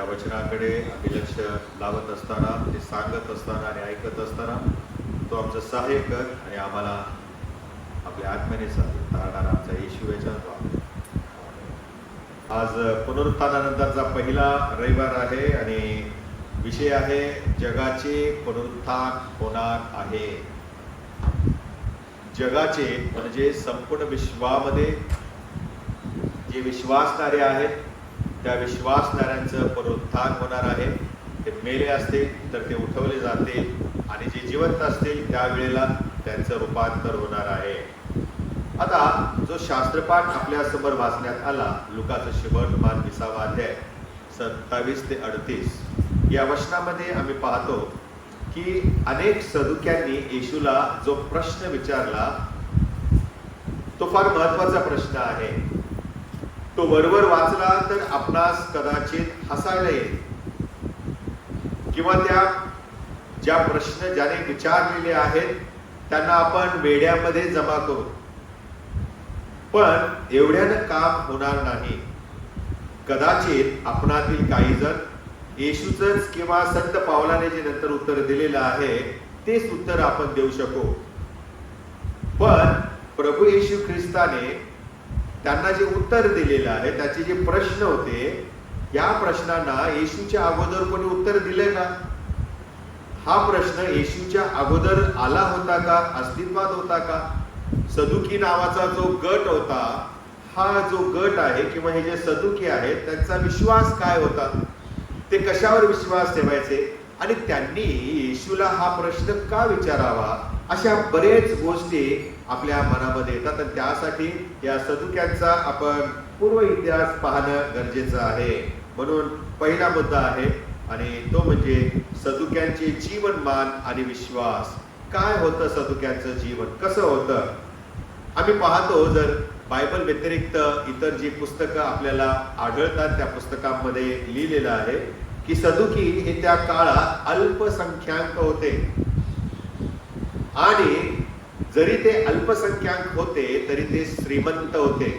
या वचनाकडे अभिलक्ष लक्ष लावत असताना ते सांगत असताना आणि ऐकत असताना तो आमचं सहाय्य कर आणि आम्हाला आपल्या आत्म्याने चालेल तारणारा आमचा येशू याच्यात आज पुनरुत्थानानंतरचा पहिला रविवार आहे आणि विषय आहे जगाचे पुनरुत्थान होणार आहे. जगाचे म्हणजे संपूर्ण विश्वामध्ये जे विश्वासणारे आहेत त्या विश्वासणाऱ्यांचं पुनरुत्थान होणार आहे. ते मेले असतील तर ते उठवले जातील आणि जे जिवंत असतील त्यावेळेला त्यांचं रूपांतर होणार आहे. आता जो शास्त्रपाठ आपल्यासमोर वाचण्यात आला लुकाचं शिबर्तमान विसावा अध्याय सत्तावीस ते अडतीस. या वचनामध्ये आम्ही पाहतो की अनेक सदुक्यांनी येशूला जो प्रश्न विचारला तो फार महत्त्वाचा प्रश्न आहे. तो वरवर वाचला तर आपणास कदाचित हसायला येईल. किंवा त्या ज्या प्रश्न ज्याने विचारलेले आहेत त्यांना आपण वेड्यामध्ये जमा करू. पण एवढ्यानं काम होणार नाही. कदाचित आपणातील काही जण येशूच किंवा संत पावलाने जे नंतर उत्तर दिलेलं आहे तेच उत्तर आपण देऊ शकू. पण प्रभू येशू ख्रिस्ताने त्यांना जे उत्तर दिलेलं आहे त्याचे जे प्रश्न होते या प्रश्नांना येशूच्या अगोदर कोणी उत्तर दिले का? हा प्रश्न येशूच्या अगोदर आला होता का? अस्तित्वात होता का? सदुकी नावाचा जो गट होता हा जो गट आहे किंवा हे जे सदुकी आहेत त्यांचा विश्वास काय होता? ते कशावर विश्वास ठेवायचे? आणि त्यांनी येशूला हा प्रश्न का विचारावा? अशा बरेच गोष्टी आपल्या मनामध्ये येतात आणि त्यासाठी या सदुक्यांचा आपण पूर्व इतिहास पाहणं गरजेचं आहे. म्हणून पहिला मुद्दा आहे आणि तो म्हणजे सदुक्यांचे जीवनमान आणि विश्वास. काय होतं सदुक्यांचं जीवन? कसं होतं? आम्ही पाहतो जर बायबल व्यतिरिक्त इतर जी पुस्तकं आपल्याला आढळतात त्या पुस्तकांमध्ये लिहिलेलं आहे की सदुकी हे त्या काळात अल्पसंख्याक होते. आणि जरी ते अल्पसंख्याक होते तरी ते श्रीमंत होते.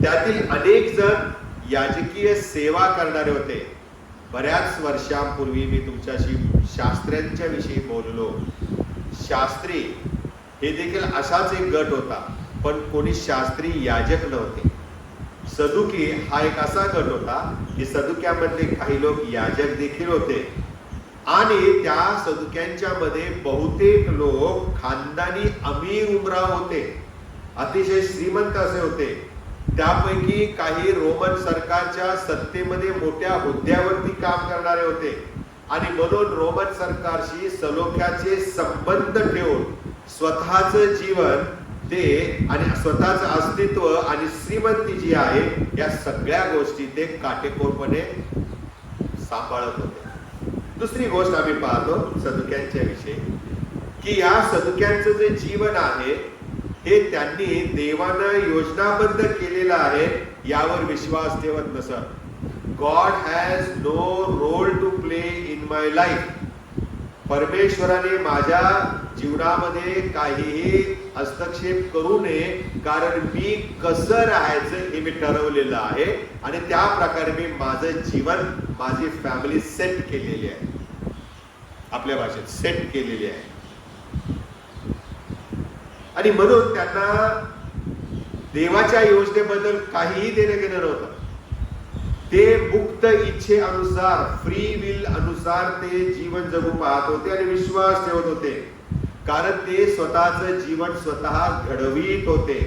त्यातील अनेक जण याजकीय सेवा करणारे होते. बऱ्याच वर्षांपूर्वी मी तुमच्याशी शास्त्र्यांच्या विषयी बोललो. शास्त्री हे देखील असाच एक गट होता पण कोणी शास्त्री याजक नव्हते. सदुकी हा एक असा गट होता की सदुक्यामधले काही लोक याजक देखील होते. आणि त्या सदक्यांच्या मध्ये बहुतेक लोक खानदानी अमीर उमरा होते. अतिशय श्रीमंत असे होते. त्यापैकी काही रोमन सरकारच्या सत्तेमध्ये मोठ्या हुद्द्यावरती काम करणारे होते. आणि म्हणून रोमन सरकारशी सलोख्याचे संबंध ठेवून स्वतःच जीवन ते आणि स्वतःच अस्तित्व आणि श्रीमंती जी आहे या सगळ्या गोष्टी ते काटेकोरपणे सांभाळत होते. दुसरी गोष्ट आम्ही पाहतो सदुक्यांच्या विषयी की या सदुक्यांचं जे जीवन आहे हे त्यांनी देवानं योजनाबद्ध केलेलं आहे यावर विश्वास ठेवत नसत. God has no role to play in my life परमेश्वराने माझ्या जीवनामध्ये काहीही हस्तक्षेप करू नये कारण मी कसं राहायचं हे मी ठरवलेलं आहे आणि त्या प्रकारे मी माझं जीवन माझी फॅमिली सेट केलेली आहे. आपल्या भाषेत सेट केलेली आहे. आणि म्हणून त्यांना देवाच्या योजनेबद्दल काहीही देणं घेणं नव्हतं. ते मुक्त इच्छेनुसार फ्री विल अनुसार ते जीवन जगू पाहत होते आणि विश्वास ठेवत होते. कारण ते स्वतःच जीवन स्वतः घडवीत होते.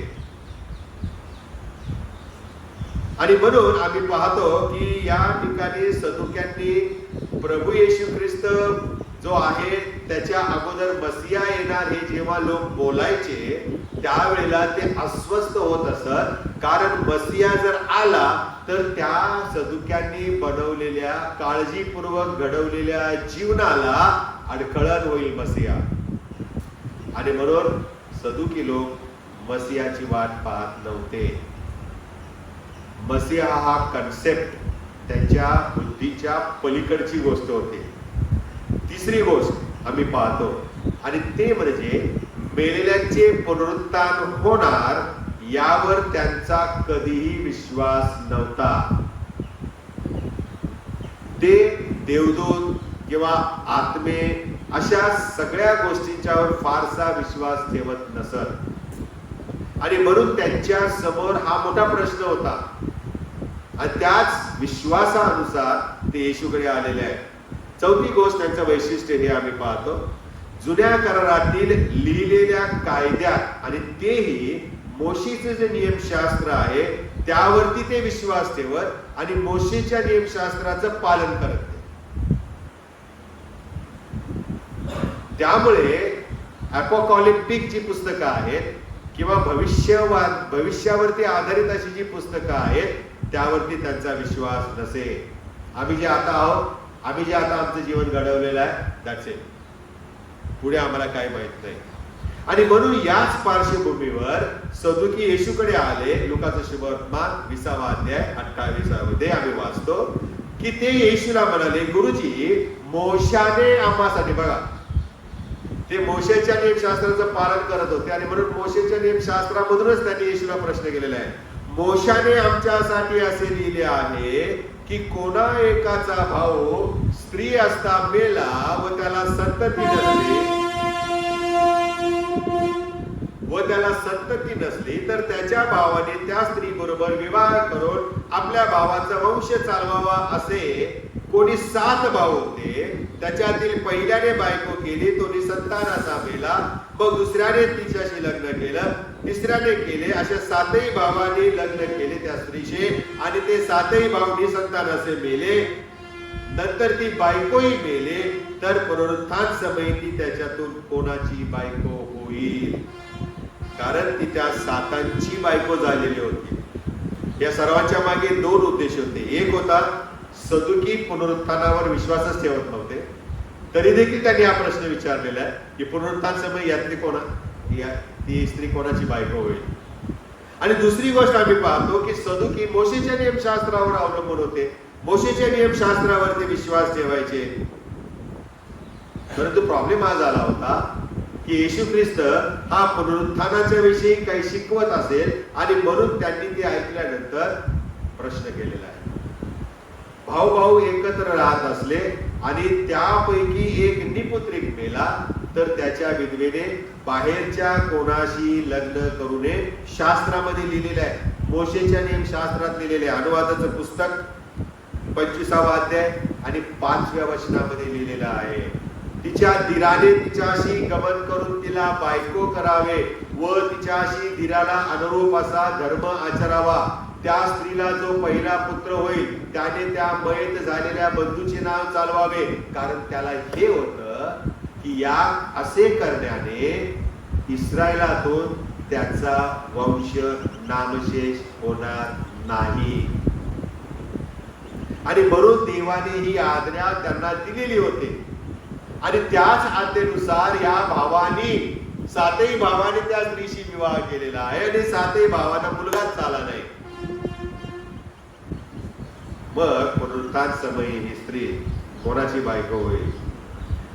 आणि म्हणून आम्ही पाहतो की या ठिकाणी सदुक्यांनी प्रभू येशू ख्रिस्त जो आहे त्याच्या अगोदर बसिया येणार हे जेव्हा लोक बोलायचे त्यावेळेला ते अस्वस्थ होत असत. कारण बसिया जर आला तर त्या सदुक्यांनी बनवलेल्या काळजीपूर्वक घडवलेल्या जीवनाला अडखळण होईल मसिया आणि म्हणून सदुकी लोक मसियाची वाट पाहत नव्हते. मसिया हा कन्सेप्ट त्यांच्या बुद्धीच्या पलीकडची गोष्ट होती. तिसरी गोष्ट आम्ही पाहतो. आणि ते म्हणजे मेलेल्यांचे पुनरुत्थान होणार यावर त्यांचा कधीही विश्वास नव्हता. ते देवदूत किंवा आत्मे अशा सगळ्या गोष्टींच्यावर फारसा विश्वास ठेवत नसत. आणि म्हणून त्यांच्यासमोर हा मोठा प्रश्न होता. आणि त्याच विश्वासानुसार ते येशूकडे आलेले आहेत. चौथी गोष्ट त्यांचं वैशिष्ट्य हे आम्ही पाहतो. जुन्या करारातील लिहिलेल्या कायद्यात आणि तेही मोशीचे जे नियमशास्त्र आहे त्यावरती ते विश्वास ठेवत आणि मोशीच्या नियमशास्त्राचं पालन करत त्यामुळे अपोकॉलिप्टिक जी पुस्तकं आहेत किंवा भविष्यवाद भविष्यावरती आधारित अशी जी पुस्तकं आहेत त्यावरती त्यांचा विश्वास नसे आम्ही जे आता आहोत आम्ही जे आता आमचं जीवन घडवलेलं आहे दॅट्स इट पुढे आम्हाला काही माहीत नाही. आणि म्हणून याच पार्श्वभूमीवर सदुकी येशूकडे आले लोकांचं शुभवर्तमान विसावा अध्याय अठ्ठावीसामध्ये आम्ही वाचतो की ते येशूला म्हणाले गुरुजी मोशाने आम्हासाठी बघा. ते मोशेच्या नियमशास्त्राचं पालन करत होते आणि म्हणून मोशेच्या नियमशास्त्रामधूनच त्यांनी येशूला प्रश्न केलेला आहे. मोशाने आमच्यासाठी असे लिहिले आहे की कोणा एकाचा भाऊ स्त्री असता मेला व त्याला संतती नसली व त्याला संतती नसली तर त्याच्या भावाने त्या स्त्री बरोबर विवाह करून आपल्या भावाचा वंश चालवावा असे कोणी सात भाऊ होते त्याच्यातील पहिल्याने बायको केली तो निसंतानाचा मेला मग दुसऱ्याने तिच्याशी लग्न केलं तिसऱ्याने केले अशा सातही भावांनी लग्न केले त्या स्त्रीशी आणि ते सातही भाऊ निसंतानाचे मेले नंतर ती बायकोही मेले तर पुनरुत्थान समय ती त्याच्यातून कोणाची बायको होईल? कारण ती त्या सातांची बायको झालेली होती. या सर्वांच्या मागे दोन उद्देश होते. एक होता सदुकी पुनरुत्थानावर विश्वासच ठेवत नव्हते. तरी देखील त्यांनी हा प्रश्न विचारलेला आहे की पुनरुत्थान समय यातली कोणा या ती स्त्री कोणाची बायको होईल? आणि दुसरी गोष्ट आम्ही पाहतो की सदुकी मोशेच्या नियमशास्त्रावर अवलंबून होते. मोशीच्या नियमशास्त्रावर शास्त्रावरती विश्वास ठेवायचे. परंतु प्रॉब्लेम हा झाला होता की येशू ख्रिस्त हा पुनरुत्थानाच्या विषयी काही शिकवत असेल आणि म्हणून त्यांनी ते ऐकल्यानंतर प्रश्न केलेला आहे. भाऊ भाऊ एकत्र राहत असले आणि त्यापैकी एक निपुत्रिक मेला तर त्याच्या विधवेने बाहेरच्या कोणाशी लग्न करू नये. शास्त्रामध्ये लिहिलेलं आहे. मोशेच्या नियम शास्त्रात लिहिलेले आहे. अनुवादाचं पुस्तक पंचवीसावा अध्याय आणि पाचव्या वचनामध्ये लिहिलेलं आहे. तिच्या धीराने तिच्याशी गमन करून तिला बायको करावे व तिच्याशी धीराला अनुरूप असा धर्म आचरावा. त्या स्त्रीला जो पहिला पुत्र होईल त्याने त्या मयत झालेल्या बंधूचे नाव चालवावे. कारण त्याला हे होत की या असे करण्याने इस्रायलातून त्याचा वंश नामशेष होणार नाही. आणि म्हणून देवाने ही आज्ञा त्यांना दिलेली होती. आणि त्याच आज्ञेनुसार या भावानी सातही भावाने त्या स्त्रीशी विवाह केलेला आहे आणि सातही भावांना मुलगाच झाला नाही. मग पुनरुत्थान समय ही स्त्री कोणाची बायको होईल?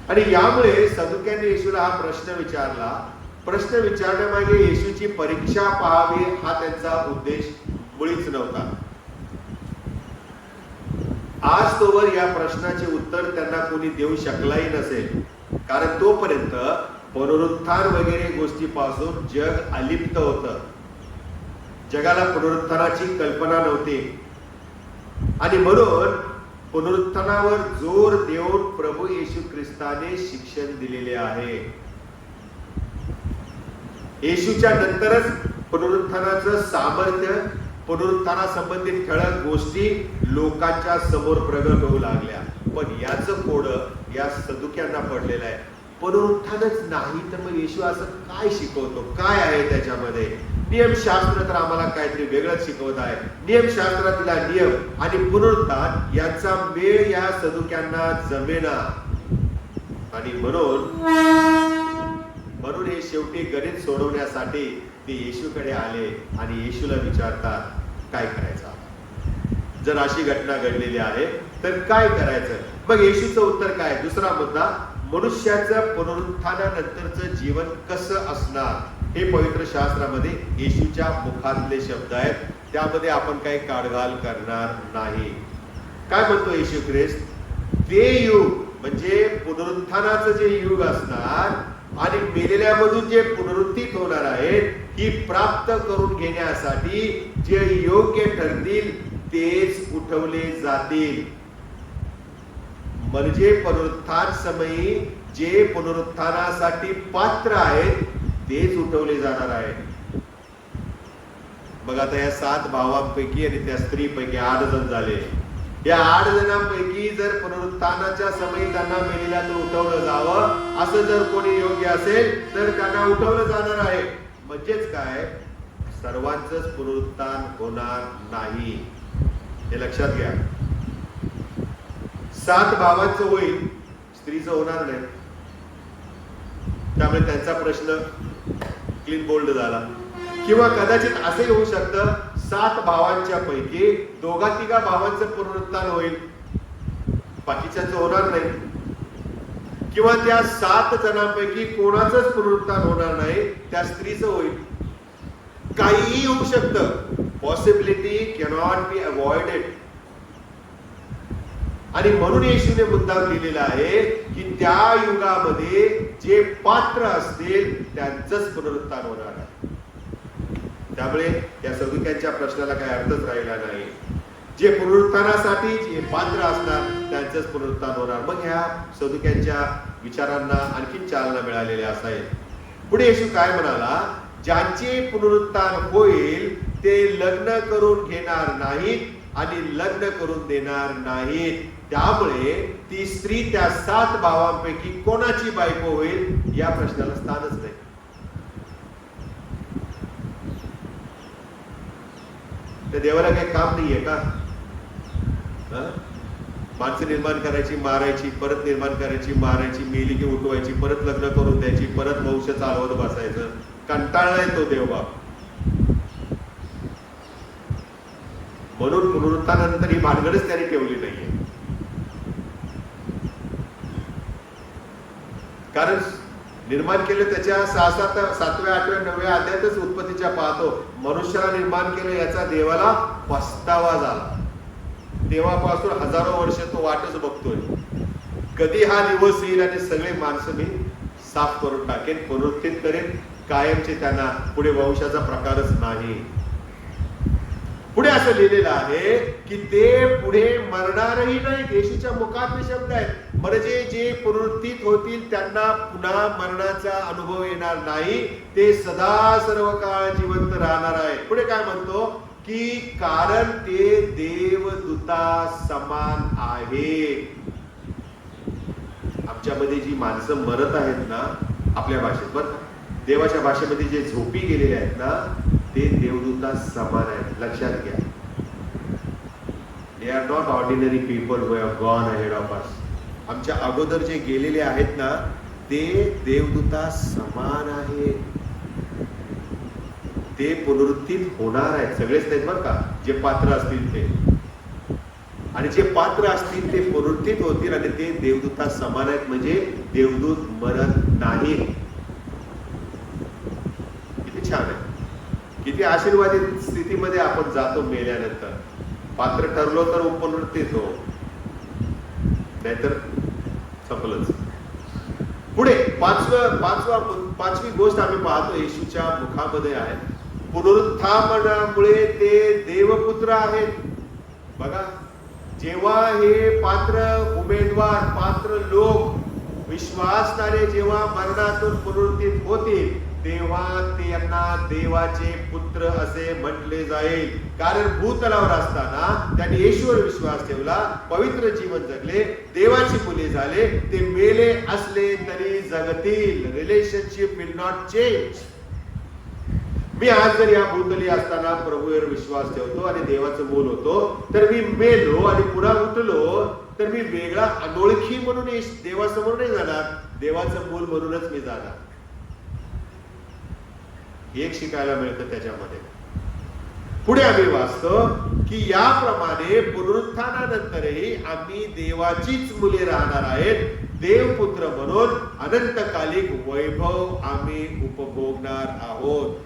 आणि यामुळे सदुक्याने येशूला हा प्रश्न विचारला. प्रश्न विचारण्यामागे येशूची परीक्षा पाहावी हा त्यांचा उद्देश मुळीच नव्हता. आज तोवर या प्रश्नाचे उत्तर त्यांना कोणी देऊ शकलाही नसेल. कारण तोपर्यंत पुनरुत्थान वगैरे गोष्टीपासून जग अलिप्त होत. जगाला पुनरुत्थानाची कल्पना नव्हती. आणि म्हणून पुनरुत्थानावर जोर देऊन प्रभू येशू ख्रिस्ताने शिक्षण दिलेले आहे. येशूच्या नंतरच पुनरुत्थानाचं सामर्थ्य पुनरुत्थानासंबंधित ठळक गोष्टी लोकांच्या समोर प्रगट होऊ लागल्या. पण याचं कोड या सदुक्यांना पडलेलं आहे. पुनरुत्थानच नाही तर मग येशू असं काय शिकवतो? काय आहे त्याच्यामध्ये? नियमशास्त्र तर आम्हाला काहीतरी वेगळंच शिकवत आहे. नियमशास्त्रातला नियम आणि पुनरुत्थान यांचा मेळ या सदुक्यांना जमेना. आणि म्हणून म्हणून हे शेवटी गणित सोडवण्यासाठी ते येशूकडे आले आणि येशूला विचारतात काय करायचं? जर अशी घटना घडलेली आहे तर काय करायचं? मग येशूचं उत्तर काय? दुसरा मुद्दा मनुष्याचं पुनरुत्थानानंतरचं जीवन कसं असणार? हे पवित्र शास्त्रामध्ये येशूच्या मुखातले शब्द आहेत. त्यामध्ये आपण काही काढघाल करणार नाही. काय म्हणतो येशू ख्रिस्त? ते युग म्हणजे पुनरुत्थानाचं जे युग असणार आणि मेलेल्यामधून जे पुनरुत्थित होणार आहेत ही प्राप्त करून घेण्यासाठी जे योग्य ठरतील तेच उठवले जातील. म्हणजे पुनरुत्थान समयी जे पुनरुत्थानासाठी पात्र आहेत तेच उठवले जाणार आहेत. बघा आता या सात भावांपैकी आणि त्या स्त्रीपैकी आठ जण झाले. या आठ जणांपैकी जर पुनरुत्थानाच्या समयी त्यांना मेलेल्यातून उठवलं जावं असं जर कोणी योग्य असेल तर त्यांना उठवलं जाणार आहे. म्हणजेच काय? सर्वांच पुनरुत्थान होणार नाही. हे लक्षात घ्या. सात भावांचं होईल स्त्रीचं होणार नाही. त्यामुळे त्यांचा प्रश्न क्लीन बोल्ड झाला. किंवा कदाचित असंही होऊ शकतं सात भावांच्या पैकी दोघा तिघा भावांचं पुनरुत्थान होईल. बाकीच्या होणार नाही. किंवा त्या सात जणांपैकी कोणाचंच पुनरुत्थान होणार नाही त्या स्त्रीचं होईल. काहीही होऊ शकतं. पॉसिबिलिटी कॅनॉट बी अवॉइडेड आणि म्हणून येशूने मुद्दाम लिहिलेला आहे की त्या युगामध्ये जे पात्र असतील त्यांचंच पुनरुत्थान होणार आहे. त्यामुळे या सदुक्यांच्या प्रश्नाला काही अर्थच राहिला नाही. जे पुनरुत्थानासाठी जे पात्र असणार त्यांचंच पुनरुत्थान होणार. मग ह्या सदुक्यांच्या विचारांना आणखी चालना मिळालेली असाय पुढे येशू काय म्हणाला? ज्यांचे पुनरुत्थान होईल ते लग्न करून घेणार नाहीत आणि लग्न करून देणार नाहीत. त्यामुळे ती स्त्री त्या सात भावांपैकी कोणाची बायको होईल या प्रश्नाला स्थानच नाही. त्या देवाला काही काम नाहीये का? माणसं निर्माण करायची मारायची परत निर्माण करायची मारायची मेली की उठवायची परत लग्न करून द्यायची परत वंश चालवत बसायचं. कंटाळा येतो देव देवबाप म्हणून पुनरुत्थानानंतर ही भानगडच त्याने ठेवली नाहीये. कारण निर्माण केले त्याच्या सहा सात सातव्या आठव्या नवव्या अध्यातच उत्पत्तीच्या पाहतो. मनुष्याला निर्माण केलं याचा देवाला पस्तावा झाला. तेव्हापासून हजारो वर्ष तो वाटच बघतोय. कधी हा दिवस येईल आणि सगळे माणसं मी साफ करून टाकेन पुनरुत्थित करेन. कायमचे त्यांना पुढे वंशाचा प्रकारच नाही. पुढे असं लिहिलेलं आहे की ते पुढे मरणारही नाही देशीच्या मुखात शब्द आहेत. म्हणजे जे पुनरुत्थित होतील त्यांना पुन्हा मरणाचा अनुभव येणार नाही. ते सदा सर्व काळ जिवंत राहणार आहे पुढे काय म्हणतो? की कारण ते देवदूता समान आहे आमच्यामध्ये जी माणसं मरत आहेत ना आपल्या भाषेत बरं देवाच्या भाषेमध्ये जे झोपी गेलेले आहेत ना ते देवदूता समान आहेत. लक्षात घ्या. They are not ordinary people who have gone ahead of us आमच्या अगोदर जे गेलेले आहेत ना ते देवदूता समान आहे. ते पुनरुत्थित होणार आहेत. सगळेच नाहीत बरं का? जे पात्र असतील ते. आणि जे पात्र असतील ते पुनरुत्थित होतील आणि ते देवदूता समान आहेत. म्हणजे देवदूत मरत नाही. किती छान आहे. किती आशीर्वादित स्थितीमध्ये आपण जातो मेल्यानंतर. पात्र ठरलो तर पुनरुत्थित हो नाहीतर सफलच पुढे पाचवं पाचवा पाचवी गोष्ट आम्ही पाहतो येशूच्या मुखामध्ये आहे. पुनरुत्थापनामुळे ते देवपुत्र आहेत. बघा जेव्हा हे पात्र उमेदवार पात्र लोक विश्वासणारे जेव्हा मरणातून पुनरुत्थित होतील तेव्हा त्यांना देवाचे पुत्र असे म्हटले जाईल. कारण भूतलावर असताना त्यांनी ईश्वर विश्वास ठेवला पवित्र जीवन जगले देवाची मुले झाले ते मेले असले तरी जगतील. रिलेशनशिप विल नॉट चेंज मी आज जर या भूतली असताना प्रभूवर विश्वास ठेवतो आणि देवाचं बोल होतो तर मी मेलो आणि पुन्हा उठलो तर मी वेगळा अनोळखी म्हणून देवासमोर नाही जाणार. देवाचं मूल म्हणूनच मी जाणार. एक शिकायला मिळतं त्याच्यामध्ये. पुढे आम्ही वाचतो की याप्रमाणे पुनरुत्थानानंतरही आम्ही देवाचीच मुले राहणार आहेत. देवपुत्र म्हणून अनंतकालिक वैभव आम्ही उपभोगणार आहोत.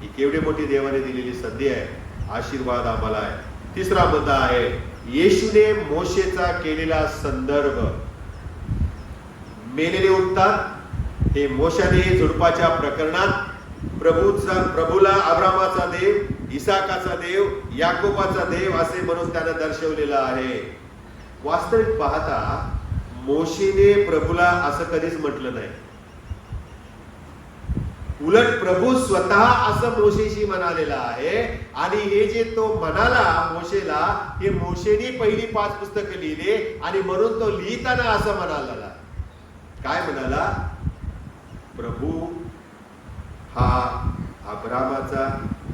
ही केवढी मोठी देवाने दिलेली संधी आहे. आशीर्वाद आम्हाला आहे. तिसरा मुद्दा आहे येशूने मोशेचा केलेला संदर्भ. मेलेले उठतात हे मोशाने झुडपाच्या प्रकरणात प्रभूचा प्रभूला अब्रामाचा देव इसाकाचा देव याकोबाचा देव असे म्हणून त्यानं दर्शवलेलं आहे. वास्तविक पाहता मोशीने प्रभूला असं कधीच म्हटलं नाही. उलट प्रभू स्वतः असं मोशेशी म्हणालेला आहे आणि हे जे तो म्हणाला मोशेला हे मोशेने पहिली पाच पुस्तकं लिहिले आणि म्हणून तो लिहिताना असं म्हणाला. काय म्हणाला? प्रभू हा अब्रामाचा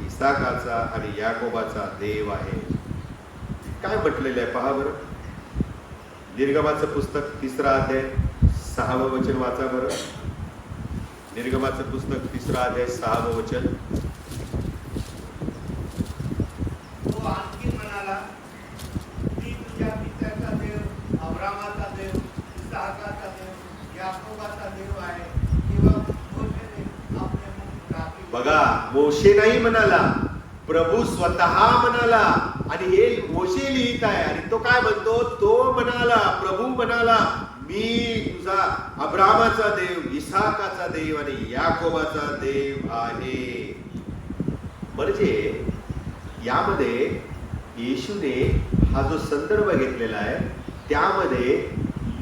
इसाकाचा आणि याकोबाचा देव आहे. काय म्हटलेलं आहे पहा बरं. निर्गमाचं पुस्तक तिसरा अध्याय सहावं वचन वाचा बरं. निर्गमाचं पुस्तक तिसरा अध्याय सहावं वचन तो आणखी म्हणाला मी तुझ्या पित्याचा देव अब्रामाचा देव इसाकाचा देव याकोबाचा देव आहे किंवा मोशेने आपले मुख राखील बघा मोशे नाही म्हणाला प्रभू स्वतः म्हणाला आणि हे मोशे लिहित आहे आणि तो काय म्हणतो? तो म्हणाला प्रभू म्हणाला मी तुझा अब्रामाचा देव इसाकाचा देव आणि याकोबाचा देव आहे. म्हणजे यामध्ये येशूने हा जो संदर्भ घेतलेला आहे त्यामध्ये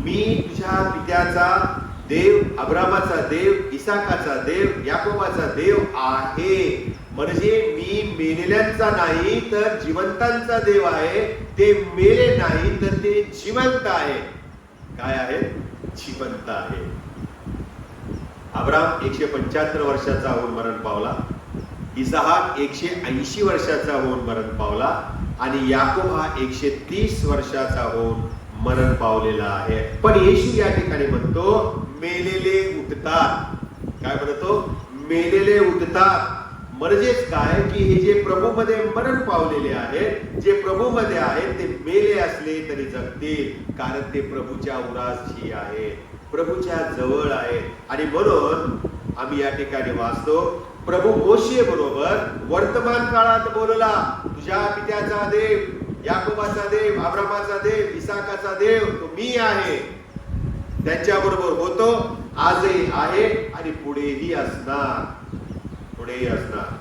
मी तुझ्या पित्याचा देव अब्रामाचा देव इसाकाचा देव याकोबाचा देव आहे. म्हणजे मी मेलेल्यांचा नाही तर जिवंतांचा देव आहे. ते मेले नाही तर ते जिवंत आहे. काय आहे? जिवंत आहे. अब्राम एकशे पंच्याहत्तर वर्षाचा होऊन मरण पावला. इसाहाक एकशे ऐंशी वर्षाचा होऊन मरण पावला. आणि याकोब हा एकशे तीस वर्षाचा होऊन मरण पावलेला आहे. पण येशू या ठिकाणी म्हणतो मेलेले उठतात. काय म्हणतो? मेलेले उठतात. म्हणजेच काय? की हे जे प्रभूमध्ये मरण पावलेले आहेत जे प्रभूमध्ये आहेत ते मेले असले तरी जगतील. कारण ते प्रभूच्या उराशी आहेत. प्रभूच्या जवळ आहेत. आणि म्हणून आम्ही या ठिकाणी वाचतो प्रभू मोशे बरोबर वर्तमान काळात बोलला तुझ्या पित्याचा देव याकोबाचा देव आब्रामाचा देव इसाकाचा देव तो मी आहे. त्यांच्या बरोबर होतो. आजही आहे आणि पुढेही असणार. पुढेही असणार.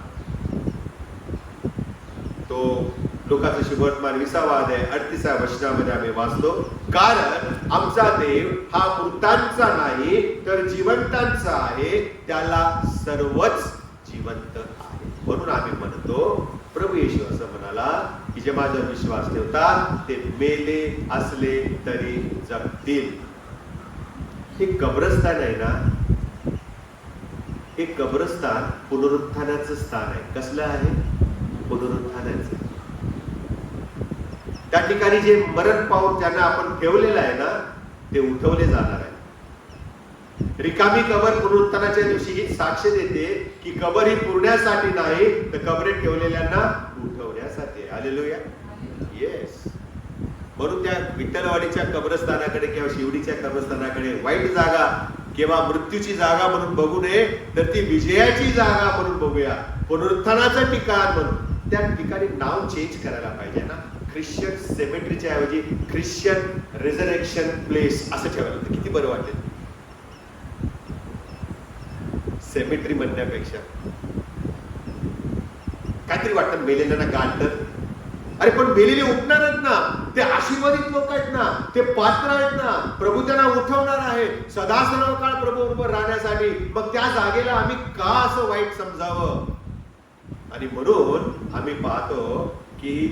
तो लोकांचा शुभवर्तमान विसावा अध्याय अडतीसा वचनामध्ये आम्ही वाचतो. कारण आमचा देव हा मृतांचा नाही तर जिवंतांचा आहे. त्याला सर्वच जिवंत आहे. म्हणून आम्ही म्हणतो प्रभू येशू असं म्हणाला की जे माझ्यावर विश्वास ठेवतात ते मेले असले तरी जगतील. हे कब्रस्तान आहे ना हे कब्रस्तान पुनरुत्थानाचं स्थान आहे. कसलं आहे? पुनरुत्थानाचं. त्या ठिकाणी जे मरण पाहून त्यांना आपण ठेवलेलं आहे ना ते उठवले जाणार आहे. रिकामी कबर पुनरुत्थानाच्या दिवशी ही साक्ष देते की कबर ही पुरण्यासाठी नाही तर कबरे ठेवलेल्यांना उठवण्यासाठी आलेलो या म्हणून त्या विठ्ठलवाडीच्या कब्रस्थानाकडे किंवा शिवडीच्या कब्रस्थानाकडे वाईट जागा किंवा मृत्यूची जागा म्हणून बघू नये तर ती विजयाची जागा म्हणून बघूया. पुनरुत्थानाचं ठिकाण म्हणून. त्या ठिकाणी नाव चेंज करायला पाहिजे ना. ख्रिश्चन सेमेट्रीच्या ऐवजी ख्रिश्चन रिझरेक्शन प्लेस असं ठेवायला होतं किती बरं वाटेल. सेमेट्री म्हणण्यापेक्षा. काहीतरी वाटतं मेलेल्यांना गाठत अरे पण मेलेले उठणार आहेत ना. ते आशीर्वादित लोक आहेत ना. ते पात्र आहेत ना. प्रभू त्यांना उठवणार आहे. सदा सर्व काळ प्रभू बरोबर राहण्यासाठी. मग त्या जागेला आम्ही का असं वाईट समजावं? आणि म्हणून आम्ही पाहतो की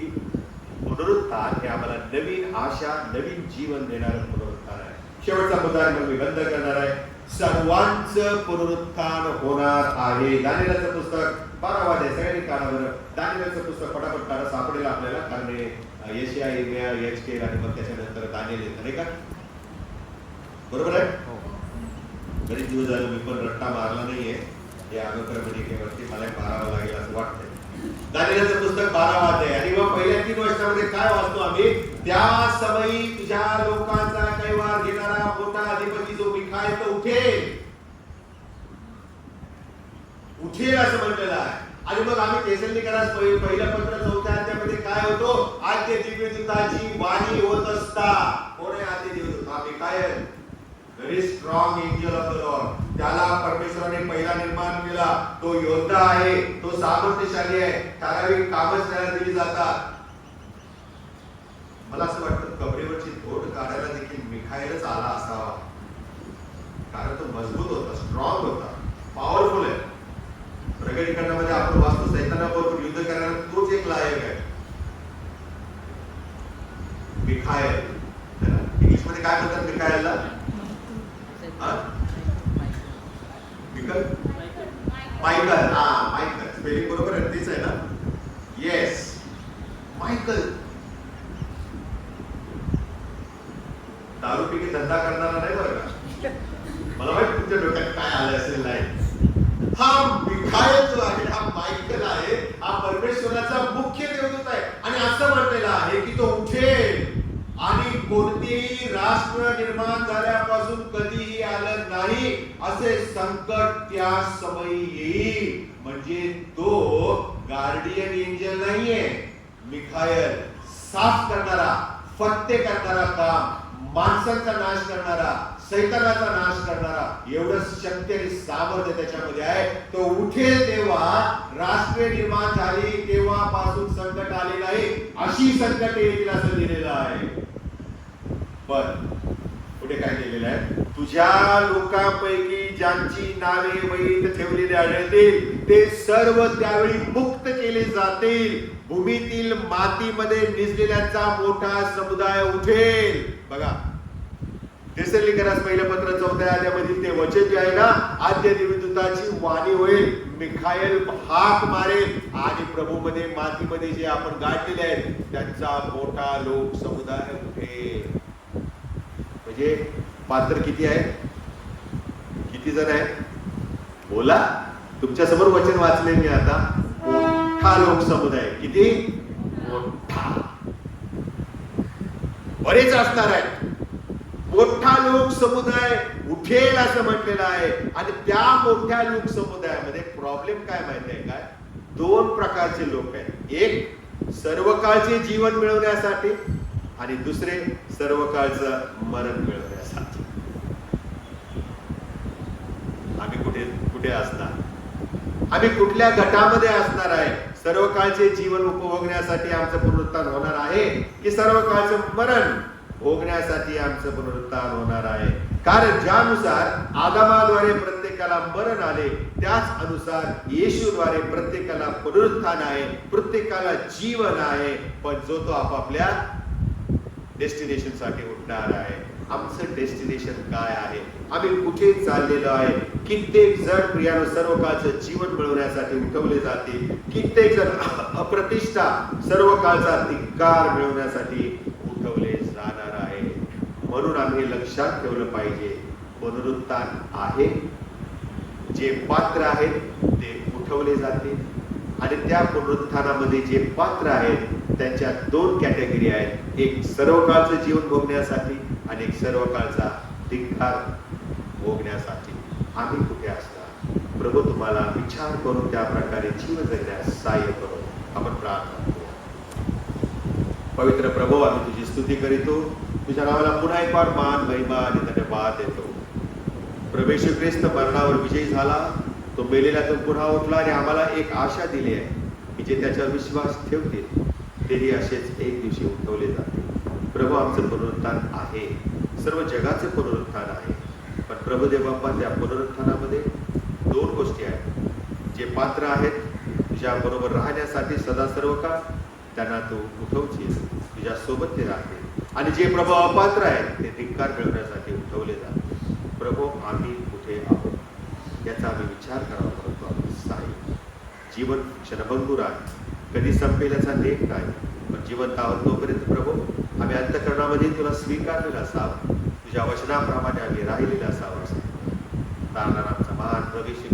पुनरुत्थान हे आम्हाला नवीन आशा नवीन जीवन देणारं पुनरुत्थान आहे. शेवटचा मुद्दा मी बंद करणार आहे. सर्वांचं पुनरुत्थान होणार आहे. दानिलाचं पुस्तक. बारावा आहे सगळ्यांनी काढा बरं पुस्तक फटाफट काढा सापडेल आपल्याला कारण हे यशिया इमेया एच के आणि मग त्याच्यानंतर दानियल येतं नाही का? बरोबर आहे? बरेच दिवस झाले मी पण रट्टा मारला नाहीये. हे अनुक्रमणिकेवरती मला मारावं लागेल असं वाटतंय. पुस्तक बारावा आहे आणि मग पहिल्या तीन वर्षामध्ये काय वाचतो आम्ही? त्या समयी तुझ्या लोकांचा कैवार घेणारा मोठा अधिपती जो मिखाय तो उठेल. उठेल असं म्हटलेलं आहे. आणि मग आम्ही तेसल्लीकरास पहि- पहिलं पत्र चौथ्या अध्यामध्ये काय होतो? आद्य दिव्यदूताची वाणी होत असता. कोण आहे आद्य दिव्यदूत आम्ही काय very strong angel of the Lord त्याला परमेश्वराने पहिला निर्माण केला. तो योद्धा आहे. तो सामर्थ्यशाली आहे. ठराविक कामच त्याला दिली जातात. मला असं वाटतं कबरेवरची बोट काढायला देखील मिखायलच आला असावा. कारण तो मजबूत होता. स्ट्रॉंग होता. प्रगतीकरणामध्ये आपण वाचतो सैतानाबरोबर युद्ध करणारा. तोच एक लायक आहे. मिखायल. इंग्लिशमध्ये काय म्हणतात मिखायलला? मायकल. हा मायकल. स्पेलिंग बरोबर आहे तेच आहे ना? Yes Michael. दारू पिके धंदा करणारा नाही बरं का? मला माहीत तुमच्या डोक्यात काय आलं असेल नाही हा मिखायल जो आहे हा मायकल आहे हा परमेश्वराचा मुख्य देवदूत आहे आणि असं म्हटलेलं आहे की तो उठेल आणि कोणतेही राष्ट्र निर्माण झाल्यापासून कधीही आलं नाही असे संकट त्या समयी येईल म्हणजे तो गार्डियन एंजल नाहीये मिखायल साफ करणारा फत्ते करणारा काम माणसांचा नाश करणारा सैतानाचा नाश करणारा एवढं शक्य आणि सामर्थ्य त्याच्यामध्ये आहे. तो उठेल तेव्हा राष्ट्रीय निर्माण झाली तेव्हापासून संकट आले नाही. अशी संकट येतील असं लिहिलेलं आहे. पण पुढे काय केलेलं आहे? तुझ्या लोकांपैकी ज्यांची नावे वहीत ठेवलेली आढळतील ते सर्व त्यावेळी मुक्त केले जातील. भूमीतील मातीमध्ये निजलेल्याचा मोठा समुदाय उठेल. बघा तेसल्लीकरास पहिलं पत्र चौथ्या अध्यामधील ते वचन जे आहे ना आद्य देवदूताची वाणी होईल. मिखायल हाक मारेल. आणि प्रभूमध्ये मातीमध्ये जे आपण गाठलेले आहेत त्यांचा मोठा लोक समुदाय उठेल. म्हणजे पात्र किती आहे? किती जण आहे बोला. तुमच्यासमोर वचन वाचले मी आता. मोठा लोक समुदाय. किती? मोठा. बरेच असणार आहे मोठा लोक समुदाय उठेल असं म्हटलेलं आहे. आणि त्या मोठ्या लोक समुदायामध्ये प्रॉब्लेम काय माहिती आहे काय? दोन प्रकारचे लोक आहेत. एक सर्व काळचे जीवन मिळवण्यासाठी आणि दुसरे सर्व काळचं मरण मिळवण्यासाठी. आम्ही कुठे कुठे असणार? आम्ही कुठल्या गटामध्ये असणार आहे? सर्व काळचे जीवन उपभोगण्यासाठी आमचं पुनरुत्थान होणार आहे की सर्व काळचं मरण? भोगण्यासाठी आमचं पुनरुत्थान होणार आहे. कारण ज्यानुसार आदामाद्वारे प्रत्येकाला मरण आले त्याच अनुसार येशूद्वारे प्रत्येकाला पुनरुत्थान आहे प्रत्येकाला जीवन आहे. पण जो तो आपापल्या डेस्टिनेशनसाठी उठणार आहे आमचं डेस्टिनेशन काय आहे? आम्ही कुठे चाललेलो आहे? कित्येक जण प्रियानो सर्व काळचं जीवन मिळवण्यासाठी उठवले जाते कित्येक जण अप्रतिष्ठा सर्व काळचा धिक्कार मिळवण्यासाठी म्हणून आम्ही लक्षात ठेवलं पाहिजे. पुनरुत्थान आहे. जे पात्र आहेत ते उठवले जाते. आणि त्या पुनरुत्थानामध्ये जे पात्र आहेत त्यांच्या दोन कॅटेगरी आहेत. एक सर्व काळचं जीवन भोगण्यासाठी आणि एक सर्व काळचा धिक्कार भोगण्यासाठी. आम्ही कुठे असणार? प्रभू तुम्हाला विचार करून त्या प्रकारे जीवन जगण्यास सहाय्य करून आपण प्रार्थना करू पवित्र प्रभू आम्ही तुझी स्तुती करीतो. तुझ्या नावाला पुन्हा एक बार मान महिमा आणि धन्यवाद देतो. प्रवेश ख्रिस्त मरणावर विजयी झाला. तो मेलेल्यातून पुन्हा उठला आणि आम्हाला एक आशा दिली आहे की जे त्याच्यावर विश्वास ठेवतील तेही असेच एक दिवशी उठवले जाते प्रभू आमचं पुनरुत्थान आहे. सर्व जगाचे पुनरुत्थान आहे. पण प्रभुदेव बाप्पा त्या पुनरुत्थानामध्ये दोन गोष्टी आहेत. जे पात्र आहेत तुझ्याबरोबर राहण्यासाठी सदा सर्व का त्यांना तू उठवशील. तुझ्या सोबत ते राहतील. आणि जे प्रभू अपात्र आहेत ते धिक्कार मिळवण्यासाठी उठवले जातात. प्रभू आम्ही कुठे आहोत? याचा आम्ही विचार करावा परंतु आम्ही साई. जीवन क्षणभंगूर आहे. कधी संपेल याचा लेख नाही. पण जीवन तावत तोपर्यंत प्रभू आम्ही अंतकरणामध्ये तुला स्वीकारलेला असावा तुझ्या वचनाप्रमाणे आम्ही राहिलेला असावा तारणारा आमचा महान प्रवेश